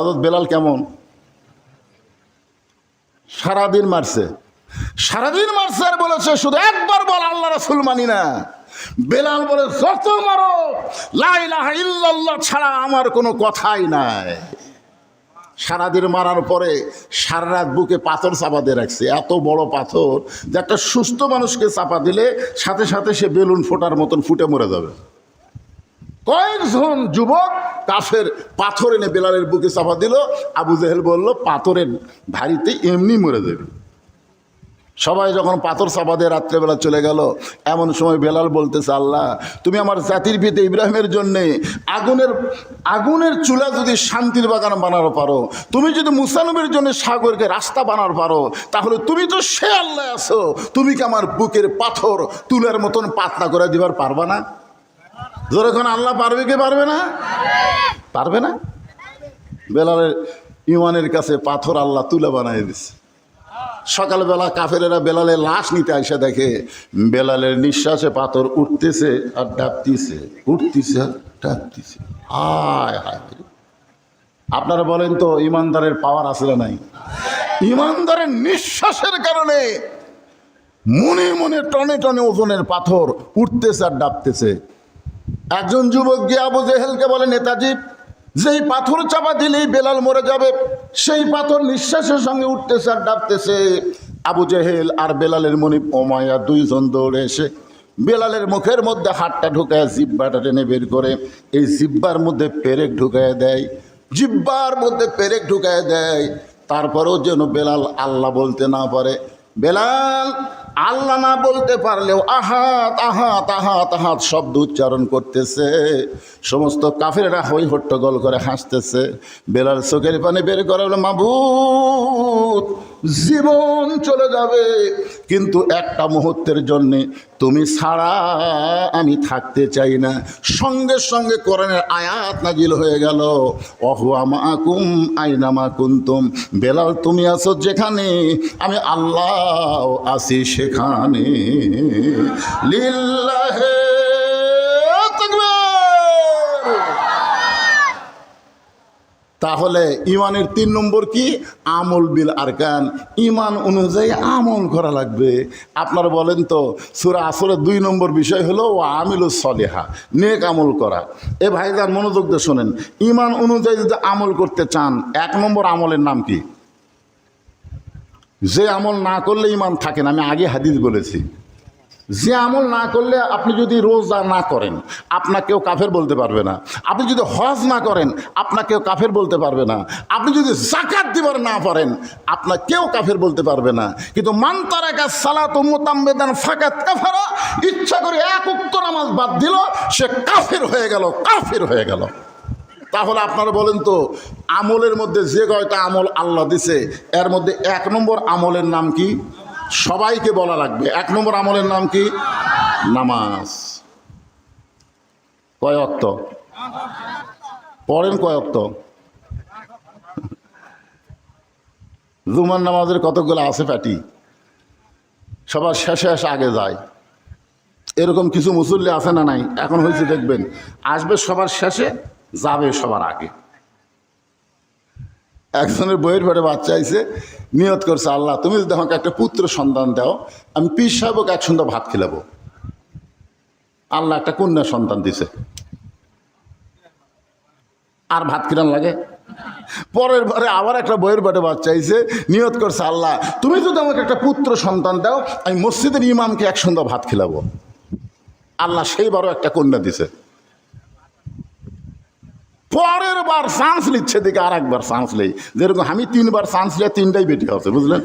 হজরত বেলাল কেমন? সারাদিন মারছে। সারাদিন মারছে আর বলেছে, শুধু একবার বল, আল্লাহ রাসুল মানি না। বেলাল বলে, যত মারো লাইলাহা ইল্লাল্লাহ ছাড়া আমার কোনো কথাই নাই। সারাদিন মারার পরে সারা রাত বুকে পাথর চাপা দিয়ে রাখছে। এত বড় পাথর যে একটা সুস্থ মানুষকে চাপা দিলে সাথে সাথে সে বেলুন ফোটার মতন ফুটে মরে যাবে। কয়েকজন যুবক কাফের পাথর এনে বেলালের বুকে চাপা দিল। আবু জেহেল বলল, পাথরের ভারিতে এমনি মরে যাবে। সবাই যখন পাথর চাপা দিয়ে রাত্রেবেলা চলে গেল, এমন সময় বেলাল বলতেছে, আল্লাহ, তুমি আমার জাতির পিতে ইব্রাহিমের জন্যে আগুনের আগুনের চুলা যদি শান্তির বাগান বানানো পারো, তুমি যদি মুসানবের জন্য সাগরকে রাস্তা বানার পারো, তাহলে তুমি তো সে আল্লাহ আছো। তুমি কি আমার বুকের পাথর তুলের মতন পাতলা করে দিবার পারবা না? যখন আল্লাহ পারবে কি পারবে না? পারবে না? বেলালের ইমানের কাছে পাথর আল্লাহ তুলে বানাই দিছে। সকালবেলা কাফেরেরা বেলালের লাশ নিতে এসে দেখে বেলালের নিঃশ্বাসে পাথর উঠতেছে আর ডাবতিছে, উঠতেছে আর ডাবতিছে। হায় হায় আপনারা বলেন তো ইমানদারের পাওয়ার আসলে নাই? ইমানদারের নিঃশ্বাসের কারণে মনে মনে টনে টনে ওজনের পাথর উঠতেছে আর ডাবতেছে। একজন যুবক গিয়ে আবু জেহেলকে বলে, নেতাজি, যেই পাথর চাপা দিলেই বেলাল মরে যাবে, সেই পাথর নিঃশ্বাসের সঙ্গে উঠতেছে আর ডাকতেছে আবু জেহেল আর বেলালের মনিব ওমায়া দুইজন দৌড়ে এসে বেলালের মুখের মধ্যে হাতটা ঢুকায় জিব্বাটা টেনে বের করে, এই জিব্বার মধ্যে পেরেক ঢুকায় দেয়, জিব্বার মধ্যে পেরেক ঢুকায় দেয়। তারপরেও যেন বেলাল আল্লাহ বলতে না পারে। বেলাল আল্লাহ না বলতে পারলেও আহাত আহাত আহাত আহাত শব্দ উচ্চারণ করতেছে। সমস্ত কাফেরা হই হট্টগোল করে হাসতেছে। বেলার চোখের পানে বের করে বলে, মাবুদ জীবন চলে যাবে। কিন্তু একটা মুহূর্তের জন্যে তুমি ছাড়া আমি থাকতে চাই না। সঙ্গে সঙ্গে কোরআনের আয়াত নাজিল হয়ে গেল। অহুয়া মাকুম আইনামা কুন্তুম। বেলাল, তুমি আছো যেখানে? আমি আল্লাহ আছি সেখানে। লিল্লাহে তাহলে ইমানের তিন নম্বর কি? আমল বিল আরকান। ইমান অনুযায়ী আমল করা লাগবে। আপনারা বলেন তো, সুরা আসলে দুই নম্বর বিষয় হলো ও আমিল সলেহা নেক আমল করা। এ ভাইজান, মনোযোগ দিয়ে শোনেন। ইমান অনুযায়ী যদি আমল করতে চান, এক নম্বর আমলের নাম কি? যে আমল না করলে ইমান থাকে না। আমি আগে হাদিস বলেছি। যে আমল না করলে আপনি যদি রোজা না করেন, আপনাকেও কাফের বলতে পারবে না। আপনি যদি হজ না করেন, আপনাকেও কাফের বলতে পারবে না। আপনি যদি জাকাত দিবার না পারেন, আপনাকেও কাফের বলতে পারবে না। কিন্তু মান্তারাকা সালাত মোতাম্বেদান ফাকাত কাফারা, ইচ্ছা করে এক উক্ত নামাজ বাদ দিল, সে কাফের হয়ে গেল, কাফের হয়ে গেল। তাহলে আপনারা বলেন তো, আমলের মধ্যে যে কয়টা আমল আল্লাহ দিছে, এর মধ্যে এক নম্বর আমলের নাম কি? সবাইকে বলা লাগবে। এক নম্বর আমলের নাম কি? নামাজ। কয় অক্ত? পড়েন কয় অক্ত? জুমার নামাজের কতগুলো আছে প্যাটি সবার শেষে শেষে আগে যায়। এরকম কিছু মুসল্লি আছে না নাই? এখন হয়েছে দেখবেন, আসবে সবার শেষে, যাবে সবার আগে। একজনের বইয়ের ঘরে বাচ্চা আইছে, নিয়ত করছে, আল্লাহ, তুমি যদি আমাকে একটা পুত্র সন্তান দাও, আমি পিস সাহেবকে এক সন্ধ্যা ভাত খেলাবো। আল্লাহ একটা কন্যা সন্তান দিছে। আর ভাত কিরান লাগে? পরের বারে আবার একটা বইয়ের বাটে বাচ্চা আইছে, নিয়ত করছে, আল্লাহ, তুমি যদি আমাকে একটা পুত্র সন্তান দাও, আমি মসজিদের ইমামকে এক সন্ধ্যা ভাত খেলাবো। আল্লাহ সেইবারও একটা কন্যা দিছে। পরের বার চান্স নিচ্ছে দিকে আর একবার চান্স নেই। যেরকম আমি তিনবার চান্স নিয়ে তিনটাই বেটি আছে, বুঝলেন?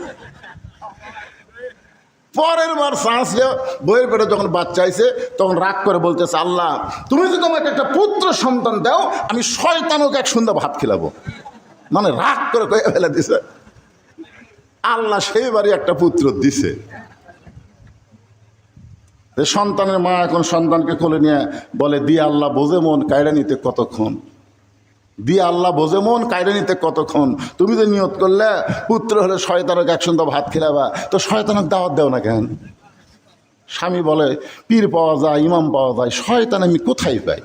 পরের বার চান্স নিয়ে বইয়ের পেটে যখন বাচ্চা আইছে, তখন রাগ করে বলতেছে, আল্লাহ, তুমি যদি আমাকে একটা পুত্র সন্তান দাও, আমি শয়তানকে এক সন্ধ্যা ভাত খেলাবো। মানে রাগ করে কয়ে ফেলে দিছে। আল্লাহ সেইবারই একটা পুত্র দিছে। সন্তানের মা এখন সন্তানকে কোলে নিয়ে বলে, দিয়ে আল্লাহ, বোঝে মন কায়রা নিতে কতক্ষণ? দিয়ে আল্লাহ বোঝে, মন কায়রা নিতে কতক্ষণ? তুমি তো নিয়ত করলে, পুত্র হলে শয়তানক একসঙ্গে ভাত খেলাবা। তো শয়তানক দাওয়াত দেও না কেন? স্বামী বলে, পীর পাওয়া যায়, ইমাম পাওয়া যায়, শয়তান আমি কোথায় পাই?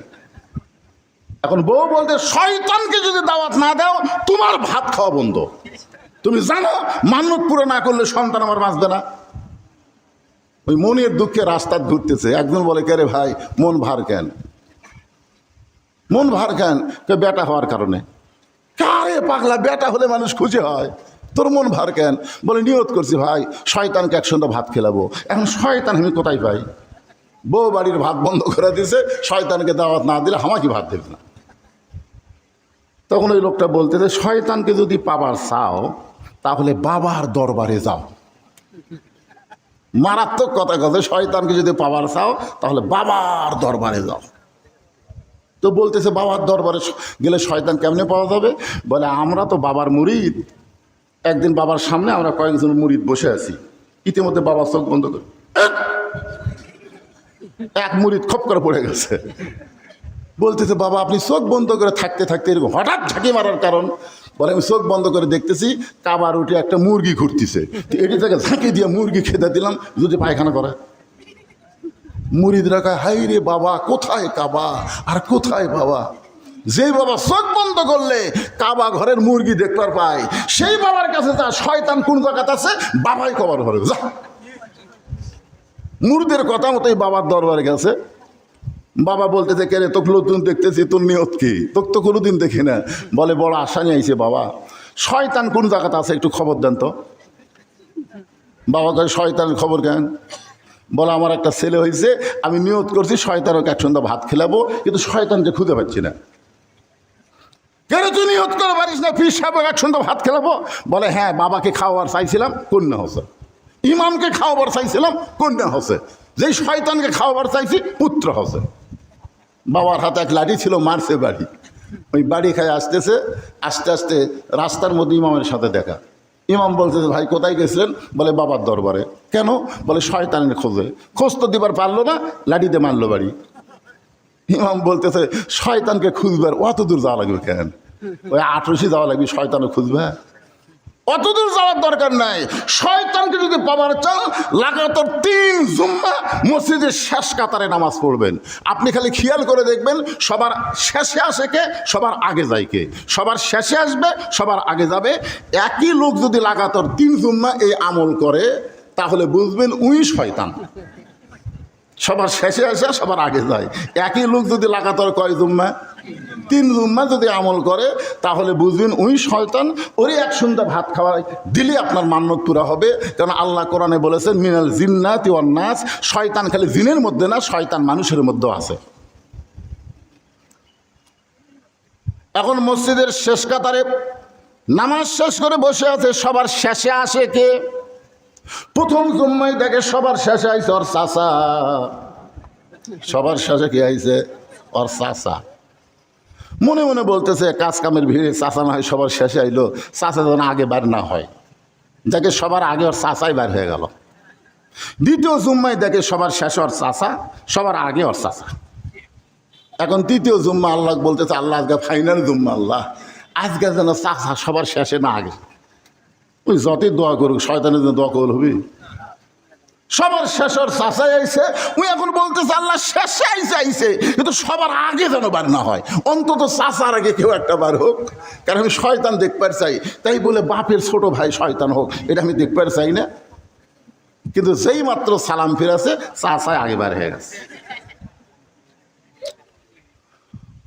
এখন বউ বলতে, শয়তানকে যদি দাওয়াত না দাও, তোমার ভাত খাওয়া বন্ধ। তুমি জানো মান্যত পুরো না করলে সন্তান আমার বাঁচবে না। ওই মনের দুঃখে রাস্তা ঘুরতেছে। একজন বলে, কে রে ভাই, মন ভার কেন? মন ভার কেন বেটা হওয়ার কারণে। কারে পাগলা, বেটা হলে মানুষ খুশি হয়? তোর মন ভার কেন বলে, নিয়ত করছি ভাই, শয়তানকে একসঙ্গে ভাত খেলাবো। এখন শয়তান আমি কোথায় পাই? বউ বাড়ির ভাত বন্ধ করে দিয়েছে শয়তানকে দাওয়াত না দিলে আমাকে ভাত দেবে না। তখন ওই লোকটা বলতে যে, শয়তানকে যদি পাবার চাও, তাহলে বাবার দরবারে যাও। মারাত্মক কথা কথা শয়তানকে যদি পাবার চাও, তাহলে বাবার দরবারে যাও। তো বলতেছে, বাবার দরবারে গেলে শয়তান কেমনে পাওয়া যাবে? বলে, আমরা তো বাবার মুরিদ। একদিন বাবার সামনে আমরা কয়েকজন মুরিদ বসে আছি। ইতিমধ্যে বাবার চোখ বন্ধ করে "এক!" মুরিদ খপ করে পড়ে গেছে। বলতেছে, বাবা, আপনি চোখ বন্ধ করে থাকতে থাকতে এরকম হঠাৎ ঝাঁকি মারার কারণ? বলে, আমি চোখ বন্ধ করে দেখতেছি, কাবার উঠে একটা মুরগি ঘুরতেছে। এটি থেকে ঝাঁকি দিয়ে মুরগি খেতে দিলাম, যদি পায়খানা করে। মুরিদরা কয় হাই রে বাবা, কোথায় কাবা? আর কোথায় বাবা? যেই বাবা চোখ বন্ধ করলে কাবা ঘরের মুরগি দেখবার পায়। সেই বাবার কাছে যা শয়তান কোন জায়গাতে আছে? বাবাই কবার ঘরে যা। মুরদের কথা মতোই বাবার দরবারে গেছে। বাবা বলতেছে, কে রে, তোকে নতুন দেখতেছি, তোর নিয়ত কি? তোক তো কোনোদিন দেখি না। বলে, বড় আশা নিয়ে আইছে বাবা। শয়তান কোন জায়গাতে আছে? একটু খবর দেন তো। বাবা কয়, শয়তানের খবর কেন? বলে, আমার একটা ছেলে হয়েছে আমি নিয়ত করছি শয়তানকে একসঙ্গে ভাত খেলাবো, কিন্তু শয়তানকে খুঁজে পাচ্ছি না। কেন তুই নিয়ত করে পারিস না? ফির সাহেব একসঙ্গে ভাত খেলাবো? বলে হ্যাঁ বাবাকে খাওয়াবার চাইছিলাম, কন্যা হসে। ইমামকে খাওয়াবার চাইছিলাম, কন্যা হসে। যেই শয়তানকে খাওয়াবার চাইছি, পুত্র হসে। বাবার হাতে এক লাঠি ছিল, মারছে বাড়ি। ওই বাড়ি খায় আসতেছে, আস্তে আস্তে রাস্তার মধ্যে ইমামের সাথে দেখা। ইমাম বলতেছে ভাই, কোথায় গেছিলেন? বলে, বাবার দরবারে। কেন? বলে, শয়তানের খোঁজে। খোঁজ তো দিবার পারল না, লাঠিতে মারলো বাড়ি। ইমাম বলতেছে, শয়তানকে খুঁজবার অত দূর যাওয়া লাগবে কেন? ওই আঠারোশি যাওয়া লাগবে শয়তানে খুঁজবে? অতদূর যাওয়ার দরকার নাই। শয়তানকে যদি পাবার চান লাগাতার তিন জুম্মা মসজিদের শেষ কাতারে নামাজ পড়বেন। আপনি খালি খেয়াল করে দেখবেন, সবার শেষে আসে কে? সবার আগে যায় কে? সবার শেষে আসবে, সবার আগে যাবে। একই লোক যদি লাগাতার তিন জুম্মা এই আমল করে, তাহলে বুঝবেন উই শয়তান। সবার শেষে আসে, সবার আগে যায়। একই লোক যদি লাগাতার কয় জুম্মা? তিন জুম্মা যদি আমল করে, তাহলে বুঝবেন ওই শয়তান ওরই এক সুন্দর ভাত খাওয়াই দিলে আপনার মান্যত পুরা হবে। কারণ আল্লাহ কোরআনে বলেছেন, মিনাল জিন্নাত ওয়ান নাচ শয়তান খালি জিনের মধ্যে না, শয়তান মানুষের মধ্যেও আছে। এখন মসজিদের শেষ কাতারে নামাজ শেষ করে বসে আছে, সবার শেষে আসে কে? প্রথম জুম্মাই দেখে সবার শেষে আইছে ওর চাষা সবার শেষে কি আইছে? ওর চাষা মনে মনে বলতেছে, কাজ কামের ভিড়ে চাষা না হয় সবার শেষে আইলো। চাষা যেন আগে বার না হয়। যাকে সবার আগে ওর চাষাই বার হয়ে গেল। দ্বিতীয় জুম্মাই দেখে সবার শেষে ওর চাষা সবার আগে ওর চাষা এখন তৃতীয় জুম্মা আল্লাহ বলতেছে, আল্লাহ আজকে ফাইনাল জুম্মা আল্লাহ। আজকে যেন চাষা সবার শেষে না আগে। ওই যতই দোয়া করুক, শয়তানের জন্য দোয়া করল হবি। সবার শেষের চাষাই আইছে। উনি এখন বলতেছে, আল্লাহ শেষে আইসে আইসে কিন্তু সবার আগে যেন বার না হয়। অন্তত চাষার আগে কেউ একটা বার হোক, কারণ আমি শয়তান দেখবার চাই। তাই বলে বাপের ছোট ভাই শয়তান হোক, এটা আমি দেখবার চাই না। কিন্তু যেই মাত্র সালাম ফিরাছে চাষায় আগে বার হয়ে গেছে।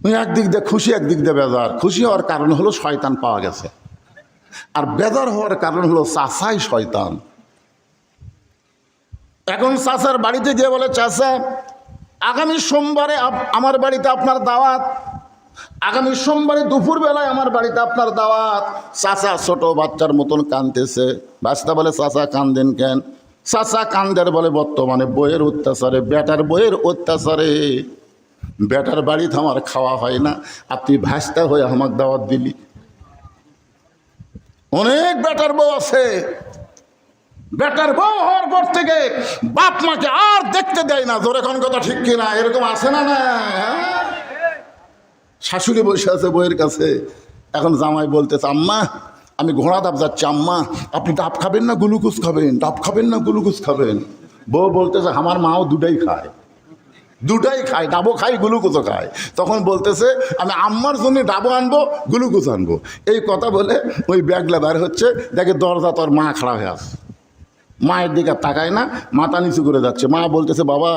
উনি একদিক দিয়ে খুশি, একদিক দিয়ে বেজার। খুশি হওয়ার কারণ হলো শয়তান পাওয়া গেছে। আর বেদার হওয়ার কারণ হলো চাষাই শয়তান। এখন চাষার বাড়িতে গিয়ে বলে চাষা আগামী সোমবারে আমার বাড়িতে আপনার দাওয়াত। আগামী সোমবারে দুপুরবেলায় আমার বাড়িতে আপনার দাওয়াত। চাষা ছোট বাচ্চার মতন কানতেছে বাচ্চা বলে চাষা কান্দেন কেন? চাষা কান্দের বলে, বর্তমানে বইয়ের অত্যাচারে, বেটার বইয়ের অত্যাচারে। বেটার বাড়িতে আমার খাওয়া হয় না। আপনি ভাস্তা হয়ে আমার দাওয়াত দিলি। অনেক বেটার বউ আছে। বেটার বউ হওয়ার পর থেকে বাপ মাকে আর দেখতে দেয় না। জোরে কোন কথা ঠিক কিনা? এরকম আছে না না? শাশুড়ি বসে আছে বইয়ের কাছে। এখন জামাই বলতেছে, আম্মা, আমি ঘোড়া ডাব যাচ্ছি, আম্মা। আপনি ডাব খাবেন না গ্লুকোজ খাবেন? ডাব খাবেন না গ্লুকোজ খাবেন? বউ বলতেছে, আমার মাও দুটাই খায়। দুটাই খায় ডাবো খাই গ্লুকোজও খায়। তখন বলতেছে, আমি আম্মার জন্য ডাবো আনব, গ্লুকোজ আনব। এই কথা বলে ওই ব্যাগলা বের হচ্ছে, দেখে দরজা তোর মা খাড়া হয়ে আছে। মায়ের দিকে তাকায় না, মাথা নিচু করে যাচ্ছে। মা বলতেছে, বাবা,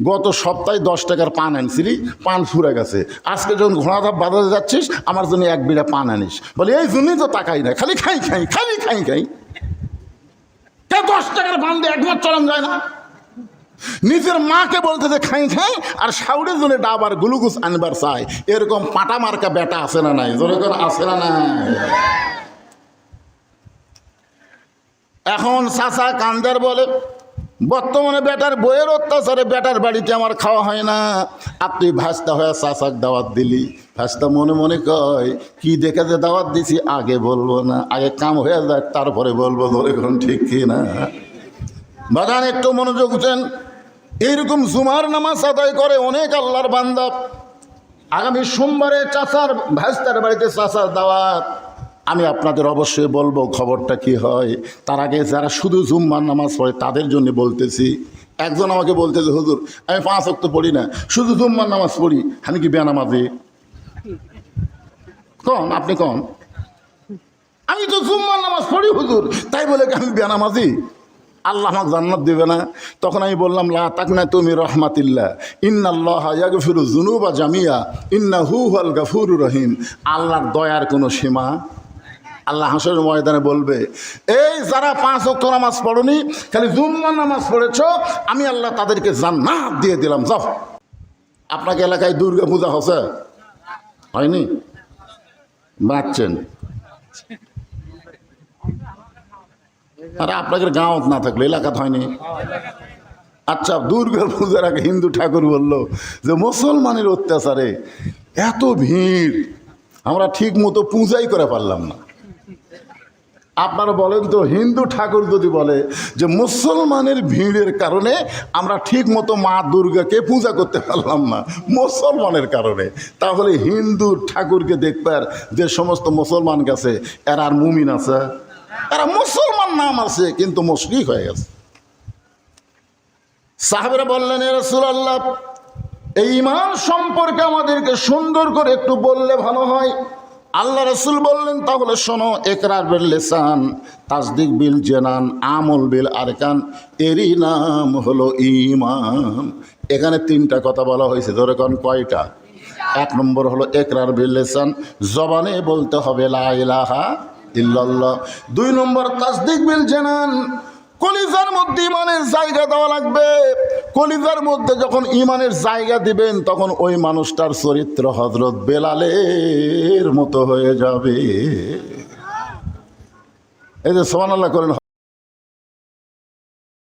গত সপ্তাহে দশ টাকার পান আনছিলি, পান ফুরে গেছে। আজকে যখন ঘোড়াধাপ বাজারে যাচ্ছিস, আমার জন্য এক বিড়া পান আনিস। বলে, এই জন্যই তো তাকাই না, খালি খাই খাই, খালি খাই খাই। দশ টাকার পান দিয়ে একবার চরম যায় না? নিজের মাকে বলতেছে, খাই খাই, আর সাউরের জন্য ডাবার গ্লুকোজ আনবার চাই। এরকম পাটা মার্কা বেটা আছে না নাই? যেরকম আছে না নাই? এখন চাচা কান্দার বলে, বর্তমানে বেটার বইয়ের অত্যাচারে বেটার বাড়িতে আমার খাওয়া হয় না। আর তুই ভাস্তা হয়ে চাচাক দাওয়াত দিলি। ভাস্তা মনে মনে কয়, কি দেখে যে দাওয়াত দিছি, আগে বলব না। আগে কাম হয়ে যাক, তারপরে বলব। ধরে এখন ঠিক কি না? বাগান একটু মনোযোগ দেন। এইরকম জুমার নামাজ আদায় করে অনেক আল্লাহর বান্দা। আগামী সোমবারে চাষার ভাস্তার বাড়িতে চাচার দাওয়াত। আমি আপনাদের অবশ্যই বলব, খবরটা কি হয়? তার আগে যারা শুধু জুম্মার নামাজ পড়ে, তাদের জন্য বলতেছি। একজন আমাকে বলতেছে, হুজুর, আমি পাঁচ অক্ত পড়ি না, শুধু জুম্মার নামাজ পড়ি, আমি কি বেনামাজি? কন, আপনি কন? আমি তো জুম্মার নামাজ পড়ি, হুজুর, তাই বলে আমি বেনামাজি? আল্লাহ আমাকে জান্নাত দেবে না। তখন আমি বললাম, লা তাক না তুমি রহমাতিল্লা ইন্নাল্লাহ ইয়াগফিরু জুনুবা জামিয়া ইন্না হু হল গাফুর রহিম। আল্লাহর দয়ার কোনো সীমা আল্লাহ হাসরের ময়দানে বলবে, এই যারা পাঁচ অক্ট নামাজ পড়নি, খালি জুম্মা নামাজ পড়েছ, আমি আল্লাহ তাদেরকে জান্নাত দিয়ে দিলাম, যাও। আপনাকে এলাকায় দুর্গা পূজা হচ্ছে? হয়নি? বাঁচছেন। আরে আপনাদের গাঁৱত না থাকলে এলাকাত হয়নি? আচ্ছা দুর্গা পূজার আগে হিন্দু ঠাকুর বলল যে, মুসলমানের অত্যাচারে এত ভিড়, আমরা ঠিক মতো পূজাই করে পারলাম না। আপনারা বলেন তো, হিন্দু ঠাকুর যদি বলে যে মুসলমানের ভিড়ের কারণে আমরা ঠিক মতো মা দুর্গাকে পূজা করতে পারলাম না, মুসলমানের কারণে, তাহলে হিন্দু ঠাকুরকে দেখবার যে সমস্ত মুসলমান গেছে, এরা আর মুমিন আছে? এরা মুসলমান নাম আছে, কিন্তু মুশরিক হয়ে গেছে। সাহেবরা বললেন রাসূলুল্লাহ, এই ইমান সম্পর্কে আমাদেরকে সুন্দর করে একটু বললে ভালো হয়। আল্লাহ রসুল বললেন, তাহলে শোনো, একরার বিল লেসান, তাসদিক বিল জেনান, আমল বিল আরকান, এরই নাম হলো ইমান এখানে তিনটা কথা বলা হয়েছে, ধরে কোন কয়টা? এক নম্বর হলো একরার বিল লেসান, জবানে বলতে হবে লা ইলাহা ইল্লাল্লাহ। দুই নম্বর, তাসদিক বিল জেনান কলিজার মধ্যে ইমানের জায়গা দেওয়া লাগবে। কলিজার মধ্যে যখন ইমানের জায়গা দিবেন, তখন ওই মানুষটার চরিত্র হজরত বেলালের মতো হয়ে যাবে। এই যে সমান করেন